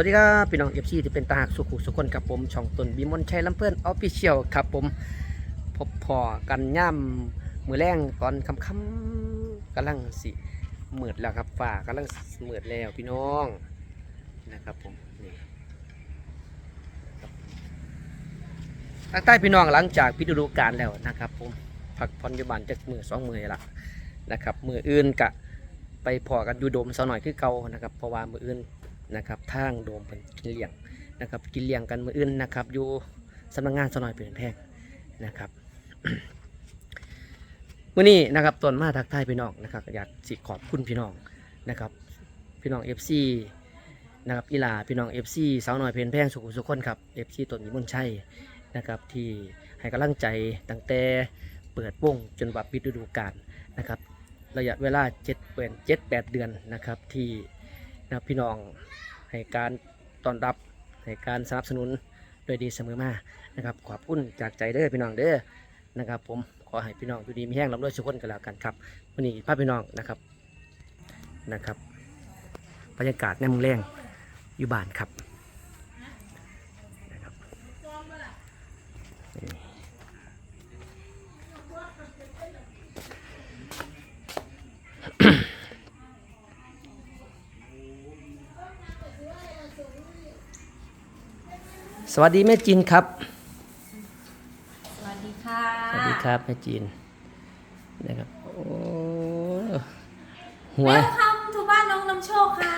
วัสดีครับพี่น้องเอฟซีที่เป็นตาหักสุขุสุขคนครับผมช่องตนบิมอนชัยลำเพื่อนออฟฟิเชียลครับผมพบพอกันย่ำมือแรงตอนค่ำๆกำลังสิเมืดแล้วครับฝ่ากำลังเมืดแล้วพี่น้องนะครับผมนี่ทางใต้พี่น้องหลังจากพิจารณาการแล้วนะครับผมพักผ่อนยู่บ้านจากมือสองมือละนะครับมืออื่นกะไปพอกันอยู่โดมสาหน่อยคือเก่านะครับเพราะว่ามืออื่น นะครับทางโดมเป็นกินเลี้ยงนะครับกินเลี้ยงกันมืออื่นนะครับอยู่สำนักงานสนอยเปลี่ยนแพงนะครับมื่อนี้นะครับตนมาทักทายพี่น้องนะครับอยากสิขอบคุณพี่น้องนะครับพี่น้อง FC นะครับอีลาพี่น้อง FC สาวหน่อยเพลนแพงสุขุสุขคนครับ FC ตนมีมุนชัยนะครับที่ให้กำลังใจตั้งแต่เปิดวงจนว่าปิดฤดูกาลนะครับระยะเวลา7เปิด7 8 เดือนนะครับที่ นะครับพี่น้องให้การต้อนรับให้การสนับสนุนโดยดีเสมอมานะครับขอบคุณจากใจเด้อพี่น้องเด้อนะครับผมขอให้พี่น้องอยู่ดีมีแห้งรับด้วยสุขคนกันแล้วกันครับวันนี้พาพี่น้องนะครับนะครับบรรยากาศในเมืองแรงอยู่บ้านครับนะครับ วัสดีแม่จีนครับ สวัสดีค่ะ สวัสดีครับแม่จีนนะครับโอ้หัวเวลคัมทูบ้านน้องน้ำโชคค่ะ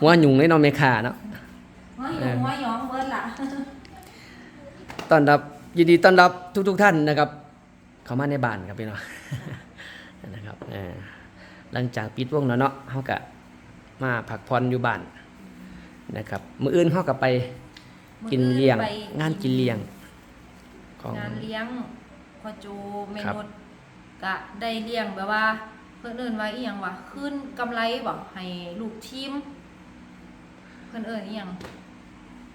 หัวหยุ่งในนอนเมคาเนาะหัวหยองหัวหยองเบิร์ดล่ะต้อนรับยินดีต้อนรับทุกๆทท่านนะครับ เข้ามาในบ้านครับพี่น้อง นะครับเออหลังจากปิดวงแล้วเนาะเฮากะมาพักผ่อนอยู่บ้านนะครับ มื้ออื่นเฮากะไป กินเลี้ยงไปงานกินเลี้ยง ของ งานเลี้ยงพ่อจูเมครับ นุษย์กะได้เลี้ยงแบบว่า เพื่อนเอินไว้อีหยังวะขึ้นกำไรบอกให้ลูกทีม เพื่อนเอินอีหยัง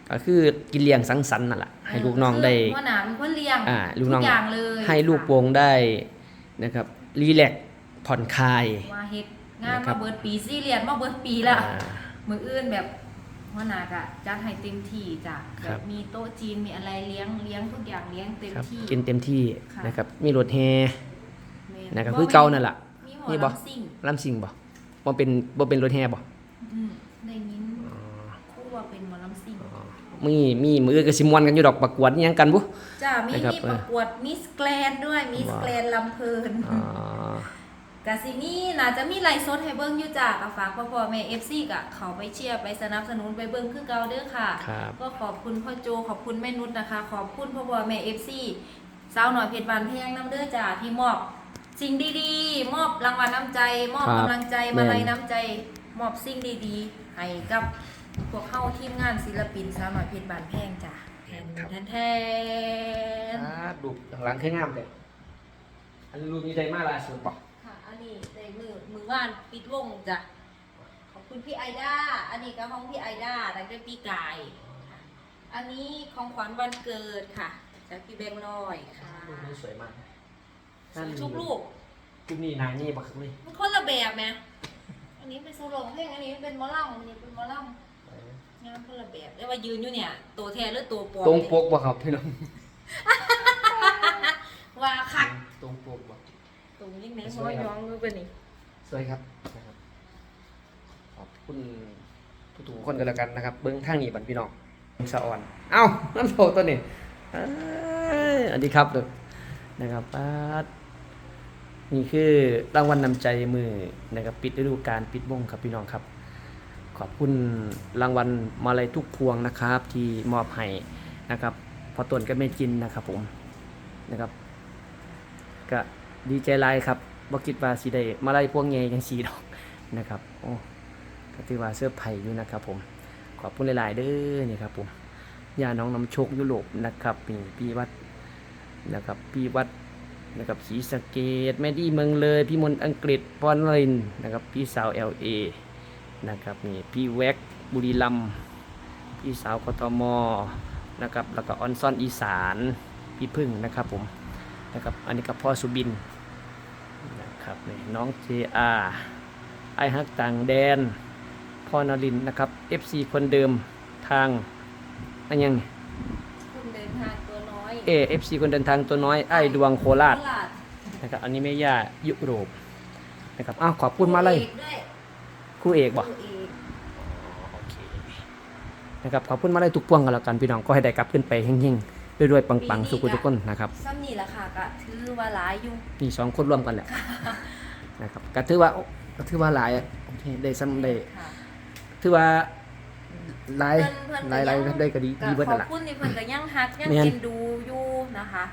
ก็คือกินเลี้ยงสังสรรค์นั่นแหละให้ลูกน้องได้ คือหัวหน้าเป็นคนเลี้ยงอ่าลูกน้อง ทุอย่างเลยให้ลูกค่ะวงได้นะครับรีแลกซ์ผ่อนคลาย มาเฮ็ดงานนะครัมาบเบิดปีซีเรียนมาเบิดปีละ อ่า มืออื่นแบบ หัวหน้ากะจัดให้เต็มที่จ้ะคแบรับ บมีโต๊ะจีนมีอะไรเลี้ยงเลี้ยงทุกอย่างเลี้ยงเต็มครับที่ กินเต็มที่ค่ะ นะครับ มีรถแฮแม่นะครับคือเก่านั่นแหละมีหมอนี่บ่ ลำซิ่งลำซิงบ่บ่เป็นบ่เป็นรถแฮบ่อืมได้ยินคู่ว่าเป็นหมอลำซิ่ง มีมีมือก็สิม่วนกันอยู่ดอกประกวดอิหยังกันบุ จ้ามีนะครับมีประกวดมิสแกรนด้วยมิสว้าว แกรนลำเพลินอ๋อ กะสิมีน่าจะมีไลฟ์สดให้เบิ่งอยู่จ้ากะฝากพ่อพ่อแม่ FC กะเขาไปเชียร์ไปสนับสนุนไปเบิ่งคือเก่าเด้อค่ะ ครับก็ขอบคุณพ่อโจขอบคุณแม่นุชนะคะ ขอบคุณพ่อพ่อแม่ FC สาวหน่อยเพชรบานแพงน้ำเด้อจ้าที่มอบ สิ่งดีๆ มอบรางวัลน้ำใจ มอบกำลังใจมาลัยน้ำใจ มอบสิ่งดีๆให้กับพวกเข้าทีมงานศิลปินสาวหน่อยเพชรบานแพงจ้ะแทนแทน อ่าดูหลังคืองามเลยอันรูปนี้ได้มาล่าสุดบ่ค่ะอัน นี้ในมือมือว่านปิดวงจ้ะขอบคุณพี่ไอด้าอันนี้ก็ของพี่ไอด้าตั้งแต่ปีกายค่ะอันนี้ของขวัญวันเกิดค่ะจากพี่แบงค์ลอยค่ะรูปนี้สวยมากสวยทุกรูปรูปนี้นายนี่บ่ครับนี่มันคนละแบบไหมอันนี้เป็นโซโล่เพลงอันนี้เป็นหมอลำอันนี้เป็นหมอลำงานคนละแบบแล้วว่ายืนอยู่เนี่ย ตัวแทนหรือตัวปลอมตรงปกบ่ครับพี่น้องว่าคักตรงปกบ่ ตรงยิ่งไหนสหมวอยครับย้องมือเป็นนี่สวยครับนะครับ ขอบคุณทุกๆคนกันแล้วกันนะครับ เบิ้งทางนี้บันพี่น้องสะอ่อน เอ้านั่นโถตัวนี้เอ้ยอันนี้ครับเด้อนะครับปาดนี่คือรางวัลนำใจมือนะครับปิดฤดูกาลปิดวงครับพี่น้องครับ ขอบคุณรางวัลมาลัยทุกพวงนะครับ ที่มอบให้นะครับ พอตนก็ไม่กินนะครับผมนะครับก็ ดีใจหลายครับบ่คิดว่าสิได้มาไล่พวกใหญ่จังซี่ดอกนะครับโอ้ก็ถือว่าเสื้อไผ่อยู่นะครับผมขอบคุณหลายๆเด้อนี่ครับผมยาน้องน้ำโชคยุโรปนะครับนี่พี่วัดนะครับพี่วัดนะครับศรีสเกดแม่ดีเมืองเลยพี่มนต์อังกฤษพรนรินนะครับพี่สาว LA นะครับนี่พี่แว็กบุรีรัมพี่สาวกทมนะครับแล้วก็ออนซอนอีสานพี่พึ่งนะครับผม นะครับ อันนี้กับพ่อสุบินนะครับนี่น้อง JR ไอฮักต่างแดน พ่อนรินทร์นะครับ FC คนเดิมทางอันยังคุณเดินทางตัวน้อย AFC คนเดินทางตัวน้อยไอ้ดวงโคราชโคราชนะครับอันนี้แม่ย่ายุโรปนะครับอ้าวขอบคุณมาเลยครูอกด้วยครูเอกบ่ครูเอกโอเคนะครับขอบคุณมาเลยทุกพวงกันแล้วกันพี่น้องก็ให้ได้กลับขึ้นไปเฮงๆ รวยๆปังๆ สุขุทุกคนนะครับซ้ำนี่แหละค่ะก็ถือว่าหลายอยู่มีสองคนร่วมกันแหละนะครับก็ถือว่าก็ถือว่าหลายอะโอเคได้ซ้ำได้ค่ะถือว่าหลายเพิ่นหลายหลายเพิ่นก็ได้ก็ดีก็ดีเบิดขอนั่บนล่ะคุณที่เพิ่นก็ยังฮักยังแม่นเอ็นดูอยู่นะคะ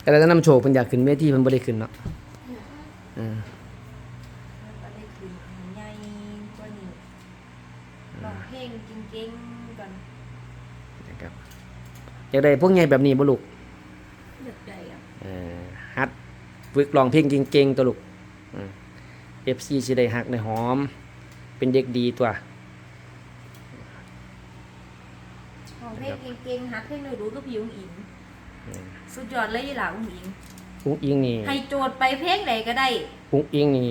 แต่เราจะนำโชว์เพิ่นอยากขึ้นเวทีเพิ่นบ่ได้ขึ้นเนาะเออ ก็ได้คืนใหญ่กว่านี้ร้องเพลง เก่งๆกันนะครับอยากได้พวกใหญ่แบบนี้บ่ลูกเลือกได้อะเออฮัดฝึกร้องเพลงเก่งๆตัวลูกเอฟซีสิได้ฮักได้หอม เป็นเด็กดีตัวร้องเพลงเก่งๆฮักเพลงหนูรู้ก็พี่อุ้งอิงสุดยอดเลยอีหล่าอุ้งอิงอุ้งอิงนี่ให้โจทย์ไปเพลงไหนก็ได้อุ้งอิงนี่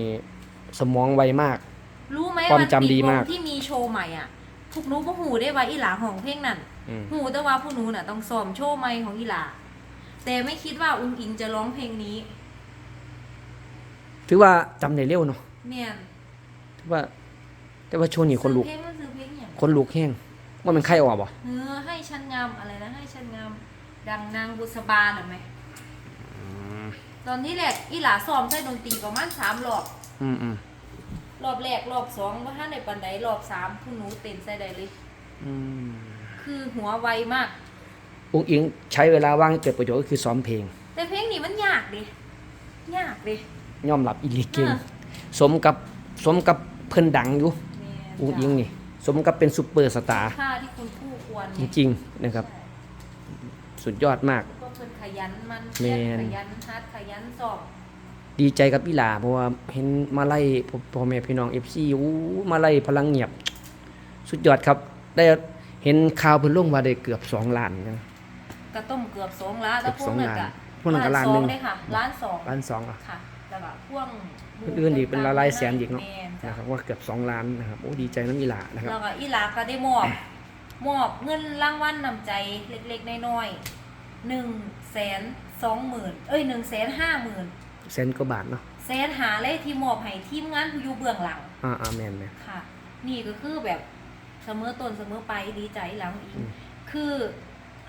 สมองไวมาก รู้ไหมความว่าจำดีปีวงมากที่มีโชว์ใหม่อะ พวกหนูก็หูได้ว่าอีหลาของเพลงนั่นอืม หูแต่ว่าพวกหนูน่ะต้องซ้อมโชว์ใหม่ของอีหลาแต่ไม่คิดว่าอุ้งอิงจะร้องเพลงนี้ถือว่าจำได้เร็วเนาะเมียนถือว่า แต่ว่าช่วงนี้คนลุก ซื้อเพลงมันซื้อเพลงอย่างคนลุกแห้งว่ามันไข้ออกบ่เนื้อให้ฉันงามอะไรนะให้ฉันงามดังนางบุษบาหรือไหมตอนที่แรกอีหลาซ้อมใช้ดนตรีประมาณสามรอบ อืมอืม รอบแรกรอบสองว่าท่านในปันไดรอบสามพวกหนูเต้นใส่ได้เลย อืมคือหัวไวมาก อุ้งอิงใช้เวลาว่างให้เกิดประโยชน์ก็คือซ้อมเพลง แต่เพลงนี้มันยากดิยากดิยอมรับอีหลีเก่งอ่า สมกับสมกับเพิ่นดังอยู่แม่นอุ้งอิงนี่ สมกับเป็นซุปเปอร์สตาร์ค่าที่คุณคู่ควรจริงๆนะครับ สุดยอดมาก ก็เพิ่นขยันมันแม่เพียรนขยันฮัดขยันสอบ ดีใจกับอีหลาเพราะว่าเห็นมาไล่พ่อพ่อแม่พี่น้อง FC อู้มาไล่พลังเงียบ สุดยอดครับ ได้เห็นข่าวเพิ่นลงว่าได้เกือบ2ล้านนะก็ต้มเกือบสองล้านแล้วเกือบพวกนั้นสองล้านก็พวกนั้นก็ล้านสหนึ่องงได้ค่ะล้านสองล้านสองอะค่ะแล้วก็พ่วงหมู่อื่นๆอีกเป็นหลายๆแสนอีกเนาะแม่จ้นะครับว่าเกือบ2ล้านนะครับโอ้ดีใจน้ำอีหลานะครับแล้วก็อีหลาก็ได้มอบมอบเงินรางวัลนำใจเล็กๆน้อยๆหนึ่งแสนสองหมื่นเอ้ยหนึ่งแสนห้าหมื่น แสนกว่าบาทเนาะแสนหาเลยที่มอบให้ทีมงานผู้อยู่เบื้องหลัง อ่าอ่าแม่นแม่น ค่ะ นี่ก็คือแบบเสมอต้นเสมอไปดีใจหลังอีก อืม คือ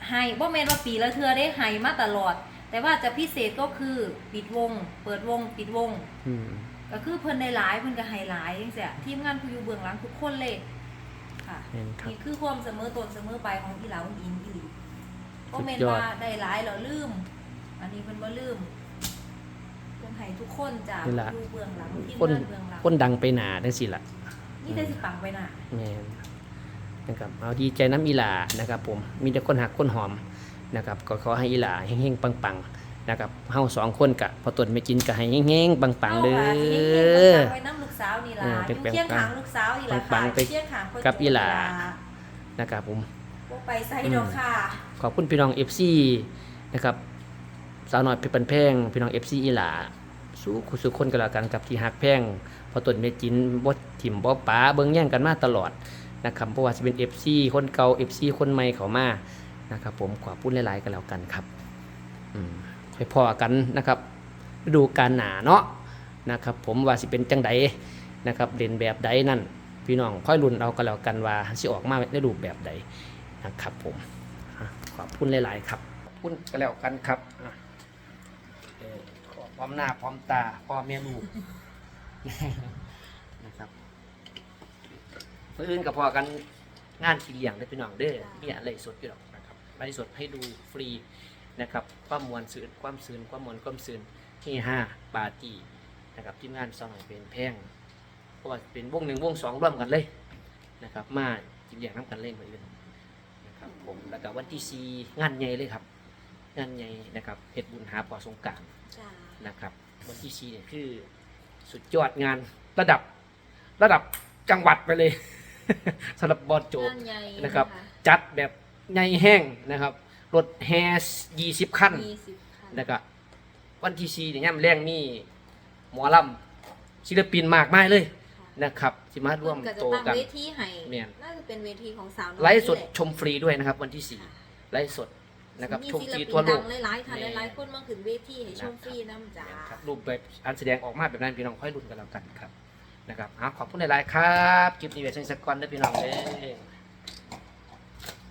ให้บ่แม่นว่าปีละเทื่อได้ให้มาตลอด แต่ว่าจะพิเศษก็คือปิดวง เปิดวง ปิดวง อืมก็คือเพิ่นได้หลายเพิ่นก็ให้หลายจังซี่ทีมงานผู้อยู่เบื้องหลังทุกคนเลยค่ะ แม่นครับ นี่คือความเสมอต้นเสมอไปของอีหลาของอิงอีหลีบ่แม่นสุดยอด ว่าได้หลายแล้วลืม อันนี้เพิ่นบ่ลืมเพิ่น ให้ทุกคนจากนี่ล่ะอยู่เบื้องหลังทีมคนงานเบื้องหลังคนดังไปหนาจังซี่ล่ะ นี่ได้สิปังไปน่ะแม่นนะครับเอาดีใจน้ำอีหลานะครับผมมีแต่คนหักคนหอมนะครับก็ขอให้อีหลาเฮงๆปังๆนะครับเฮาสองคนกะพอตนไม่จินก็ให้เฮงๆปังๆเด้าค่ะที่อเฮ็ดปังๆไว้น้ำลูกสาวนี่ล่ะเอออเป็นยู่แปลงเคียงขางลูกสาวนี่ล่ะปัค่ะงๆไปเคียงขางคนกับอีหลาโตนะครับผม บ่ไปไสดอกค่ะ ขอบคุณพี่น้อง FC นะครับสาวน้อยเพชรปันแพงพี่น้อง FC อีหลา สู้คุสุคนกันแล้วกันกับที่หักแพงพอตนเมจินบ่ถิ่มบ่ป๋าเบิ่งแย่งกันมาตลอดนะครับเพราะว่าสิเป็น FC คนเก่า FC คนใหม่เข้ามานะครับผมขอพูดหลายๆกันแล้วกันครับอืมไปพอกันนะครับฤดูการหนาเนาะนะครับผมว่าสิเป็นจังใดนะครับเด่นแบบใดนั่นพี่น้องค่อยลุ้นเอากันแล้วกันว่าสิออกมาในรูปแบบใดนะครับผมขอบคุณหลาย ๆ ครับขอบคุณกันแล้วกันครับ พร้อมหน้าพร้อมตาพ่อแม่ลูกนะครับเมื่อนกับพอกันงานทีเลียงได้พี่น้องเด้อมีอะไรสดอยู่หรอกนะครับไลฟ์สดให้ดูฟรีนะครับความมวลสื่อความซื่นความมวลความซื่นที่ห้าปาตีนะครับทีมงานสองเป็นแพงเพราะว่าเป็นวงหนึ่งวงสองร่วมกันเลยนะครับ มาทีเลียงน้ำกันเล่นมืออื่นนะครับผมแล้วก็วันที่สี่งานใหญ่เลยครับ งานใหญ่นะครับเพชรบุญหาปอสงกรารจ้านะครับ วันที่สี่เนี่ยคือสุดยอดงานระดับระดับจังหวัดไปเลย สำหรับบอลโจงานใหญ่นะครับ จัดแบบใหญ่แห้งนะครับรถแฮสยี่สิบคันมีสิบคันนะครับวันที่สี่เนี่ยย่ำแรงมีหมอลำศิลปินมากมายเลยนะครับสิมาร่วมเพิ่นก็จะโตตั้งกันเวทีให้แม่นน่าจะเป็นเวทีของสาวน้อยไลฟ์สดนี่แหละชมฟรีด้วยนะครับ วันที่สี่ค่ะไลฟ์สด นะครับมีชมศิฟลรีปินทั่วโลดักงหลายๆท่านแม่หลายๆคนมาขึ้นเวทีให้ชมฟรีน้ำจ้าครับรูปแบบการแสดงออกมาแบบนั้นพี่น้องค่อยรุ่นกันแล้วกันครับนะครับเอาขอบคุณหลายๆครับคลิปนี้เวชสักก่อนเด้อพี่น้องเด้อ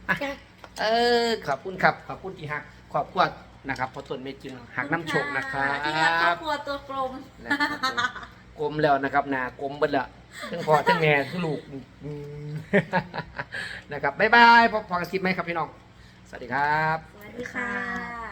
อะเออขอบคุณครับขอบคุณที่หักขอบคุณนะครับพอต้นเมจึงหักน้ำโชคนะครัที่รักครอบบครัวตัวกลมนะครับผมกลมแล้วนะครับหนากลมเบิดละทั้งพ่อทั้งแม่ทั้งลูกอืมนะครับบ๊ายบายพบพอกันคลิปไหมครับพี่น้อง สวัสดีครับสวัส ดีค่ะ